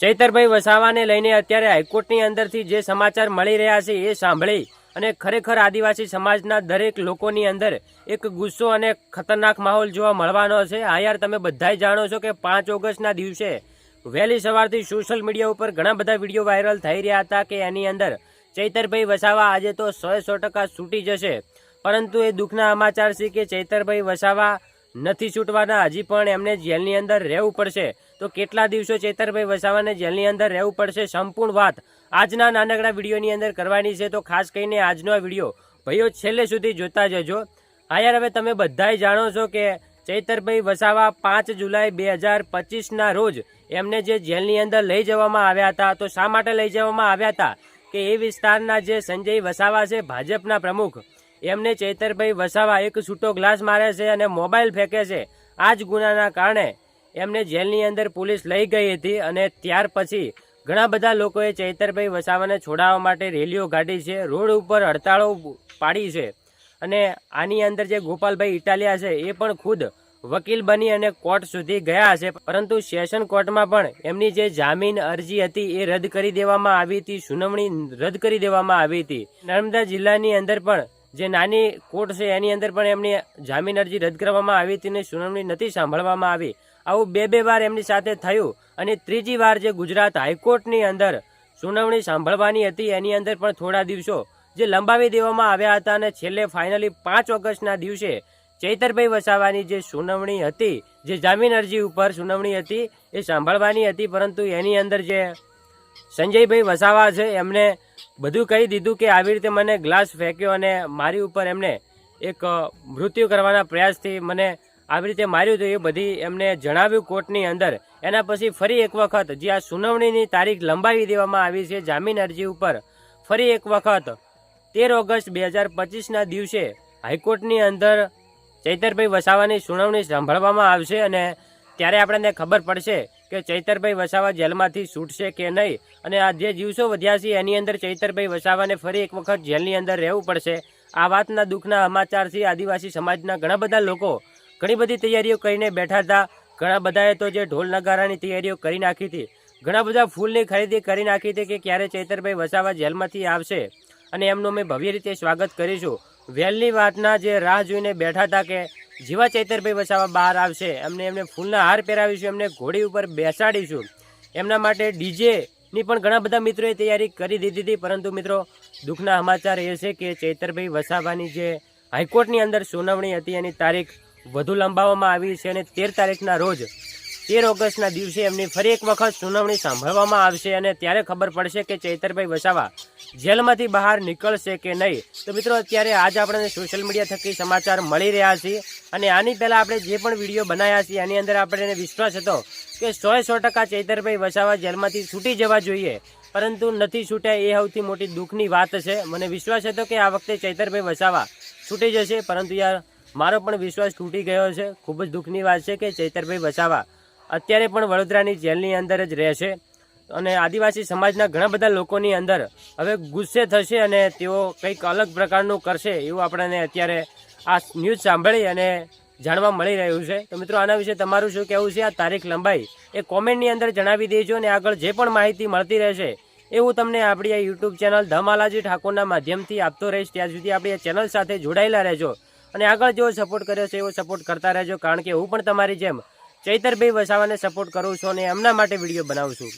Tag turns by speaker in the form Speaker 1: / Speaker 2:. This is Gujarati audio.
Speaker 1: ચૈતરભાઈ વસાવાને લઈને અત્યારે હાઈકોર્ટની અંદરથી જે સમાચાર મળી રહ્યા છે એ સાંભળી અને ખરેખર આદિવાસી સમાજના દરેક લોકોની અંદર એક ગુસ્સો અને ખતરનાક માહોલ જોવા મળવાનો છે. આ યાર, તમે બધાય જાણો છો કે પાંચ ઓગસ્ટના દિવસે વહેલી સવારથી સોશિયલ મીડિયા ઉપર ઘણા બધા વીડિયો વાયરલ થઈ રહ્યા હતા કે એની અંદર ચૈતરભાઈ વસાવા આજે તો સો સો ટકા છૂટી જશે. પરંતુ એ દુઃખના સમાચાર છે કે ચૈતરભાઈ વસાવા નથી છૂટવાના, હજી પણ એમને જેલની અંદર રહેવું પડશે. તો કેટલા દિવસો ચેતરભાઈ વસાવાને જેલની અંદર રહેવું પડશે સંપૂર્ણ વાત આજના નાનકડા વિડીયોની અંદર કરવાની છે. તો ખાસ કરીને આજનો આ વીડિયો ભાઈઓ છેલ્લે સુધી જોતા જજો. હા યાર, હવે તમે બધાય જાણો છો કે ચૈતરભાઈ વસાવા પાંચ જુલાઈ બે હજાર પચીસના રોજ એમને જે જેલની અંદર લઈ જવામાં આવ્યા હતા, તો શા માટે લઈ જવામાં આવ્યા હતા કે એ વિસ્તારના જે સંજય વસાવા છે, ભાજપના પ્રમુખ, એમને ચૈતરભાઈ વસાવા એક છૂટો ગ્લાસ મારે છે અને મોબાઈલ ફેંકે છે. આ જ ગુનાના કારણે એમને જેલની અંદર પોલીસ લઈ ગઈ હતી અને ત્યાર પછી ઘણા બધા લોકોએ ચૈતરભાઈ વસાવાને છોડાવવા માટે રેલીઓ કાઢી છે. રોડ ઉપર હડતાળો પાડી છે અને આની અંદર જે ગોપાલભાઈ ઇટાલિયા છે એ પણ ખુદ વકીલ બની અને કોર્ટ સુધી ગયા છે. પરંતુ સેશન કોર્ટમાં પણ એમની જે જામીન અરજી હતી એ રદ કરી દેવામાં આવી હતી. સુનાવણી રદ કરી દેવામાં આવી હતી. નર્મદા જિલ્લાની અંદર પણ જે નાની કોર્ટ છે, એની અંદર પણ એમની જામીન અરજી રદ કરવામાં આવી હતી અને સુનાવણી નથી સાંભળવામાં આવી. આવું બે બે વાર એમની સાથે થયું અને ત્રીજી વાર જે ગુજરાત હાઈકોર્ટની અંદર સુનાવણી સાંભળવાની હતી, એની અંદર પણ થોડા દિવસો જે લંબાવી દેવામાં આવ્યા હતા અને છેલ્લે ફાઇનલી પાંચ ઓગસ્ટના દિવસે ચૈતરભાઈ વસાવાની જે સુનાવણી હતી, જે જામીન અરજી ઉપર સુનાવણી હતી, એ સાંભળવાની હતી, પરંતુ એની અંદર જે સંજયભાઈ વસાવા છે, એમને બધું કહી દીધું કે આવી રીતે મને ગ્લાસ ફેંક્યો અને મારી ઉપર એમને એક મૃત્યુ કરવાના પ્રયાસથી મને આવી રીતે માર્યું હતું એ બધી એમને જણાવ્યું કોર્ટની અંદર. એના પછી ફરી એક વખત, જે આ સુનાવણીની તારીખ લંબાવી દેવામાં આવી છે જામીન અરજી ઉપર, ફરી એક વખત, તેર ઓગસ્ટ બે હજાર પચીસના દિવસે હાઈકોર્ટની અંદર ચૈતરભાઈ વસાવાની સુનાવણી સાંભળવામાં આવશે અને ત્યારે આપણને ખબર પડશે કે ચૈતરભાઈ વસાવા જેલમાંથી છૂટશે કે નહીં? અને આ જે દિવસો વધ્યા છે, એની અંદર ચૈતરભાઈ વસાવાને ફરી એક વખત જેલની અંદર રહેવું પડશે. આ વાતના દુઃખના સમાચારથી આદિવાસી સમાજના ઘણા બધા લોકો. ઘણી બધી તૈયારીઓ કરીને બેઠા હતા. ઘણા બધાએ તો જે ઢોલ નગારાની તૈયારીઓ કરી નાખી હતી. ઘણા બધા ફૂલની ખરીદી કરી નાખી હતી કે ક્યારે ચૈતરભાઈ વસાવા જેલમાંથી આવશે. અને એમનું અમે ભવ્ય રીતે સ્વાગત કરીશું. વેલની વાતના જે રાહ જોઈને બેઠા હતા કે જેવા ચૈતરભાઈ વસાવા બહાર આવશે, એમને એમને ફૂલના હાર પહેરાવીશું, એમને ઘોડી ઉપર બેસાડીશું. એમના માટે ડીજેની પણ ઘણા બધા મિત્રોએ તૈયારી કરી દીધી હતી, પરંતુ મિત્રો દુઃખના સમાચાર એ છે કે ચૈતરભાઈ વસાવાની જે હાઈકોર્ટની અંદર સુનાવણી હતી, એની તારીખ વધુ લંબાવવામાં આવી છે અને તેર તારીખના રોજ તેર ઓગસ્ટના દિવસે એમની ફરી એક વખત સુનાવણી સાંભળવામાં આવશે અને ત્યારે ખબર પડશે કે ચૈતરભાઈ વસાવા જેલમાંથી બહાર નીકળશે કે નહીં. તો મિત્રો, અત્યારે આજ આપણને સોશિયલ મીડિયા થકી સમાચાર મળી રહ્યા છે અને આની પહેલાં આપણે જે પણ વીડિયો બનાવ્યા છે, એની અંદર આપણને વિશ્વાસ હતો કે સો સો ટકા ચૈતરભાઈ વસાવા જેલમાંથી છૂટી જવા જોઈએ. પરંતુ નથી છૂટ્યા એ સૌથી મોટી દુઃખની વાત છે. મને વિશ્વાસ હતો કે આ વખતે ચૈતરભાઈ વસાવા છૂટી જશે, પરંતુ યાર મારો પણ વિશ્વાસ તૂટી ગયો છે. ખૂબ જ દુઃખની વાત છે કે ચૈતરભાઈ વસાવા અત્યારે પણ વડોદરાની જેલની અંદર જ રહેશે અને આદિવાસી સમાજના ઘણા બધા લોકોની અંદર હવે ગુસ્સે થશે અને તેઓ કંઈક અલગ પ્રકારનું કરશે એવું આપણને અત્યારે આ ન્યૂઝ સાંભળી અને જાણવા મળી રહ્યું છે. તો મિત્રો, આના વિશે તમારું શું કહેવું છે? આ તારીખ લંબાઈ એ કોમેન્ટની અંદર જણાવી દેજો અને આગળ જે પણ માહિતી મળતી રહેશે એ હું તમને આપણી આ યુટ્યુબ ચેનલ ધમાલાજી ઠાકોરના માધ્યમથી આપતો રહીશ. ત્યાં સુધી આપણી આ ચેનલ સાથે જોડાયેલા રહેજો અને આગળ જેવો સપોર્ટ કર્યો છે એવો સપોર્ટ કરતા રહેજો. કારણ કે હું પણ તમારી જેમ ચૈતરભાઈ વસાવાને સપોર્ટ કરું છું અને એમના માટે વીડિયો બનાવું છું.